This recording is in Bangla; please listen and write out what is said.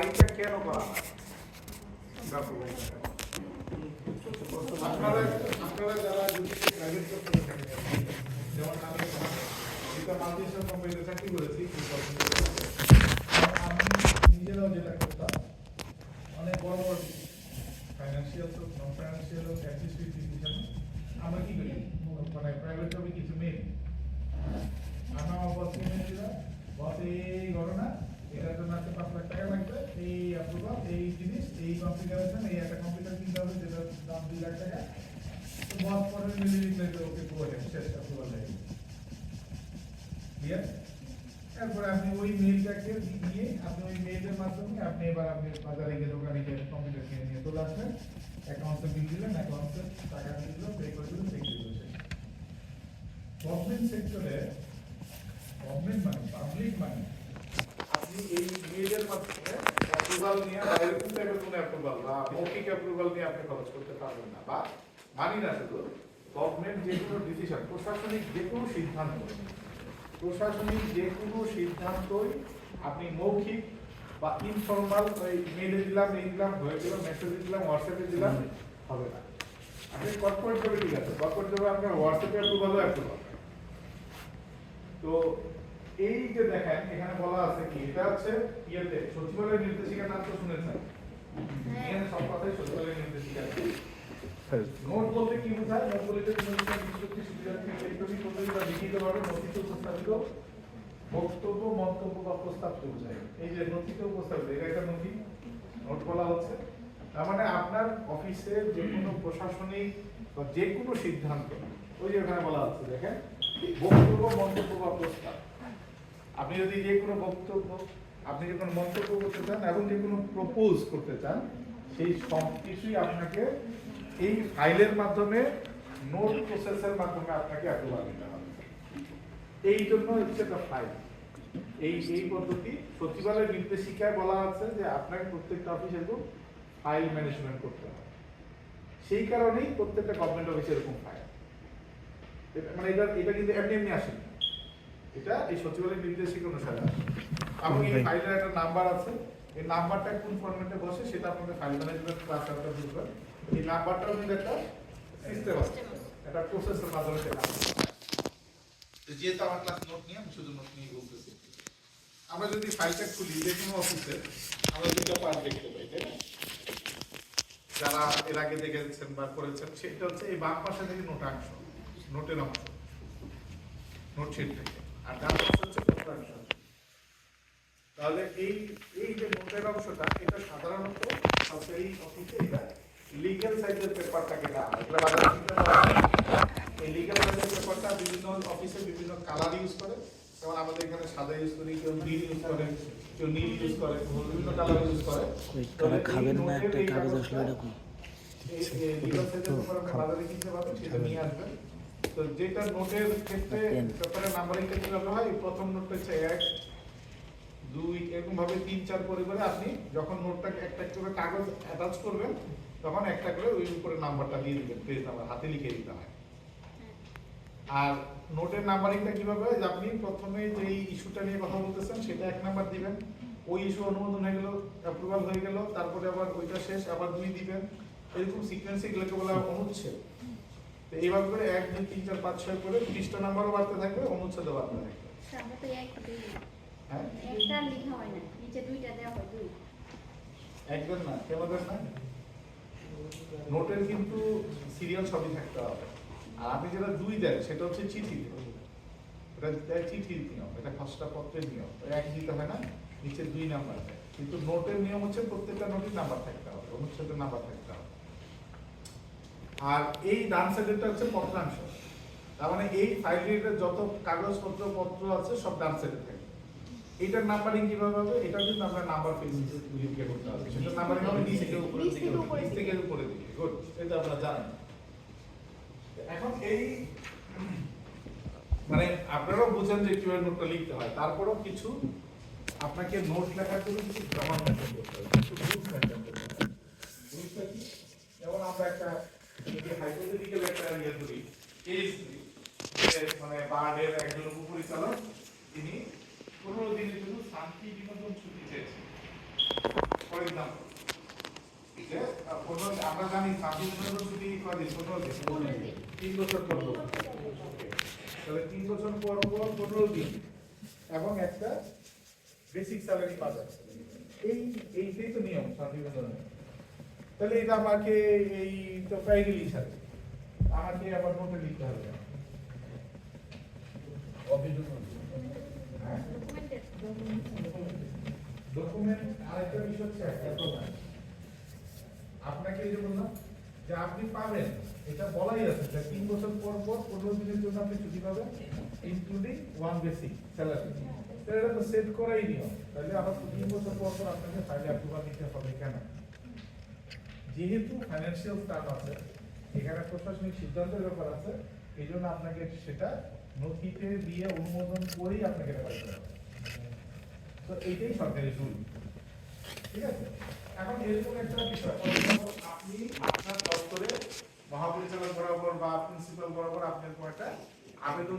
ফাইলটা কেন করা হয়? প্রাইভেট যেমন আমি যেটা মাল্টিনেশনাল আমি অনেক বড় বড় ফাইন্যান্সিয়াল হোক নন ফাইন্যান্সিয়াল হোক অ্যাডমিনিস্ট্রেটিভ আমরা কি করি? মানে প্রাইভেট কিছু মেয়ে আমরা আমার বসকে মেয়ে দিলাম ঘটনা, এটার জন্য আছে পাঁচ লাখ টাকা লাগবে। এই অ্যাপ্রুভাল এই জিনিস, এই কনফিগারেশন এই একটা কম্পিউটার কিনতে হবে যেটার দাম দুই লাখ টাকা। তো বস পরে মিলে দিতে ওকে পুরো শেষ অ্যাপ্রুভাল লাগে ক্লিয়ার তারপরে আপনি ওই মেইলটাকে নিয়ে আপনি ওই মেইলের মাধ্যমে আপনি এবার আপনি বাজারে গিয়ে দোকানে গিয়ে কম্পিউটার কিনে নিয়ে চলে আসবেন। অ্যাকাউন্টে বিল দিলেন অ্যাকাউন্টে টাকা দিয়ে দিল পে করে দিল চেক দিয়ে দিল গভর্নমেন্ট সেক্টরে গভর্নমেন্ট মানি পাবলিক মানি আপনি এই মেইলের মাধ্যমে অ্যাপ্রুভাল নিয়ে ডাইরেক্ট টাইপের কোনো অ্যাপ্রুভাল বা মৌখিক অ্যাপ্রুভাল নিয়ে আপনি খরচ করতে পারবেন না বা মানি না শুধু গভর্নমেন্ট যে কোনো ডিসিশন প্রশাসনিক যে কোনো সিদ্ধান্ত প্রশাসনিক যে কোনো সিদ্ধান্তই আপনি মৌখিক বা ইনফর্মাল ওই মেইলে দিলাম, এই দিলাম, হয়ে গেল মেসেজ দিলাম হোয়াটসঅ্যাপে দিলাম, হবে না। আপনি কর্পোরেট যাবে ঠিক আছে কর্পোরেট যাবে আপনার হোয়াটসঅ্যাপে অ্যাপ্রুভাল অ্যাপ্রুভাল তো এই যে দেখেন এখানে বলা আছে কি? এটা হচ্ছে ইয়েতে সচিবালয়ের নির্দেশিকার নাম তো শুনেছেন। এখানে সব কথাই সচিবালয়ের নির্দেশিকা। নোট বলতে কি বোঝায়? নোট বলতে ইলেকট্রনিক পদ্ধতি বা লিখিতভাবে নথিতে উপস্থাপিত বক্তব্য মন্তব্য বা প্রস্তাবকে বোঝায়। এই যে নথিতে উপস্থাপিত এটা একটা নথি নোট বলা হচ্ছে। তার মানে আপনার অফিসে যে কোনো প্রশাসনিক বা যে কোনো সিদ্ধান্ত ওই যে ওখানে বলা হচ্ছে দেখেন বক্তব্য মন্তব্য বা প্রস্তাব। আপনি যদি যে কোনো বক্তব্য, আপনি যে কোনো মন্তব্য করতে চান এবং যে কোনো প্রপোজ করতে চান, সেই সব কিছুই আপনাকে এই ফাইলের মাধ্যমে, নোট প্রসেসের মাধ্যমে আপনাকে অ্যাপ্রুভাল দিতে হবে। এই জন্য হচ্ছে একটা ফাইল এই এই পদ্ধতি সচিবালয়ের নির্দেশিকায় বলা আছে যে আপনাকে প্রত্যেকটা অফিসে এরকম ফাইল ম্যানেজমেন্ট করতে হবে। সেই কারণেই প্রত্যেকটা গভর্নমেন্ট অফিসে এরকম ফাইল মানে এটা এটা কিন্তু এমনি এমনি আসে না। এটা এই সচিবালয়ের নির্দেশিকা অনুসারে আসে এবং এই ফাইলের একটা নাম্বার আছে। এই নাম্বারটা কোন ফরম্যাটে বসে সেটা আপনাদের ফাইল ম্যানেজমেন্ট ক্লাস একটা বুঝবেন। এই নাম্বারটাও কিন্তু একটা সিস্টেম আছে। একটা প্রসেসের মাধ্যমে সেটা তো যেহেতু আমার ক্লাস নোট নিয়ে আমি শুধু নোট নিয়ে বলতেছি। আমরা যদি ফাইলটা খুলি যে কোনো অফিসে আমরা দুটো পার্ট দেখতে পাই তাই না? যারা এর আগে দেখেছেন বা করেছেন সেটা হচ্ছে এই বাম পাশে থেকে নোটাংশ নোটের অংশ নোট শিট থেকে। আর ডান পাশে হচ্ছে পত্রাংশ তাহলে এই এই যে নোটের অংশটা এটা সাধারণত এই অফিসে এটা লিগ্যাল সাইজের পেপারটাকে দেওয়া হয়। এই লিগ্যাল সাইজের পেপারটা বিভিন্ন অফিসে বিভিন্ন কালার ইউজ করে। যেমন আমাদের এখানে সাদা ইউজ করি কেউ নীল ইউজ করে কেউ নীল ইউজ করে বিভিন্ন কালার ইউজ করে। খাবেন না একটা কাগজ আসলো এই legal size-এর পেপার বাজারে কিনতে পাবেন, সেটা নিয়ে আসবেন। তো যেটা নোটের ক্ষেত্রে। পেপারের নাম্বারিংটা কীভাবে হয়? প্রথম নোটটা হচ্ছে এক দুই এরকম ভাবে তিন চার করে করে আপনি যখন একটা একটা করে কাগজ অ্যাটাচ করবেন তখন একটা করে ওই উপরে নাম্বারটা দিয়ে দিবেন পেজ নাম্বার হাতে লিখে দিতে হয়। আর নোটের নাম্বারিংটা কীভাবে হয়? আপনি প্রথমে যে ইস্যুটা নিয়ে কথা বলতেছেন সেটা এক নাম্বার দিবেন। ওই ইস্যু অনুমোদন হয়ে গেল অ্যাপ্রুভাল হয়ে গেল তারপরে আবার ওইটা শেষ আবার দুই দিবেন। এরকম সিকোয়েন্সে এগুলোকে বলা অনুচ্ছেদ। তো এইভাবে করে এক দুই তিন চার পাঁচ ছয় করে পৃষ্ঠা নাম্বারও বাড়তে থাকবে অনুচ্ছেদও বাড়তে থাকবে। হ্যাঁ? একটা লেখা হয় না নিচে দুইটা দেওয়া হয় দুই। একদম না নোটের কিন্তু সিরিয়াল সবই থাকতে হবে। আর আপনি যেটা দুই দেন সেটা হচ্ছে চিঠি এটা চিঠির নিয়ম এটা খসড়া পত্রের নিয়ম এক দিতে হয় না নিচে দুই নাম্বার দেয়। কিন্তু নোটের নিয়ম হচ্ছে প্রত্যেকটা নোটের নাম্বার থাকতে হবে অনুচ্ছেদের নাম্বার থাকতে হবে। আর এই ডান সাইডেরটা হচ্ছে পত্রাংশ। তার মানে এই ফাইল ফাইলের যত কাগজপত্র পত্র আছে সব ডান সাইডে থাকে। এটার নাম্বারিং কীভাবে হবে? এটা কিন্তু আমরা নাম্বার পেজ লিখে করতে হবে। সেটা নাম্বারিং হবে নিচ থেকে উপরে নিচ থেকে উপরের নিচ থেকে উপরে দিকে। গুড এটা আপনারা জানেন। এখন এই মানে আপনারাও বুঝেন যে কীভাবে নোটটা লিখতে হয়। তারপরেও কিছু আপনাকে নোট লেখার জন্য কিছু গ্রামার মেনটেন করতে হবে। কিছু রুলস মেনটেন করতে হবে। রুলসটা কি? যেমন আমরা একটা হাইপোথেটিক্যাল একটা ইয়ে ধরি কেস মানে বার্ডের একজন উপপরিচালক তিনি পনেরো দিনের জন্য শান্তি বিনোদন ছুটি চেয়েছেন ফর এক্সাম্পল আমরা জানি ছাব্বিশ বছর ছুটি কদিন পনেরো দিন? তিন বছর পর তাহলে তিন বছর পর পর পনেরো দিন। এবং একটা বেসিক স্যালারি পাবে এই এইটাই তো নিয়ম সংবিধানের তাহলে এটা আমাকে এই তো পেয়ে গেলি সাথে আমাকে আবার নোটে লিখতে হবে। ডকুমেন্ট আরেকটা বিষয় হচ্ছে একটা আপনাকে এই যে বললাম যে আপনি পাবেন। এটা বলাই আছে যে তিন বছর পর পর পনেরো দিনের জন্য আপনি ছুটি পাবেন ইনক্লুডিং ওয়ান বেসিক স্যালারি এটা তো সেট করাই নিয়ম। তাহলে আবার তিন বছর পর পর আপনাকে ফাইলে অ্যাপ্রুভাল নিতে হবে কেন? যেহেতু ফাইন্যান্সিয়াল স্টাফ আছে, এখানে প্রশাসনিক সিদ্ধান্তের ব্যাপার আছে, এই জন্য আপনাকে সেটা নথিতে দিয়ে অনুমোদন করেই আপনাকে এটা করতে হবে। তো এইটাই সরকারি রুল ঠিক আছে? এখন এরকম একটা বিষয়। আপনি আপনার দপ্তরে মহাপরিচালক বরাবর বা প্রিন্সিপাল বরাবর আপনি এরকম একটা আবেদন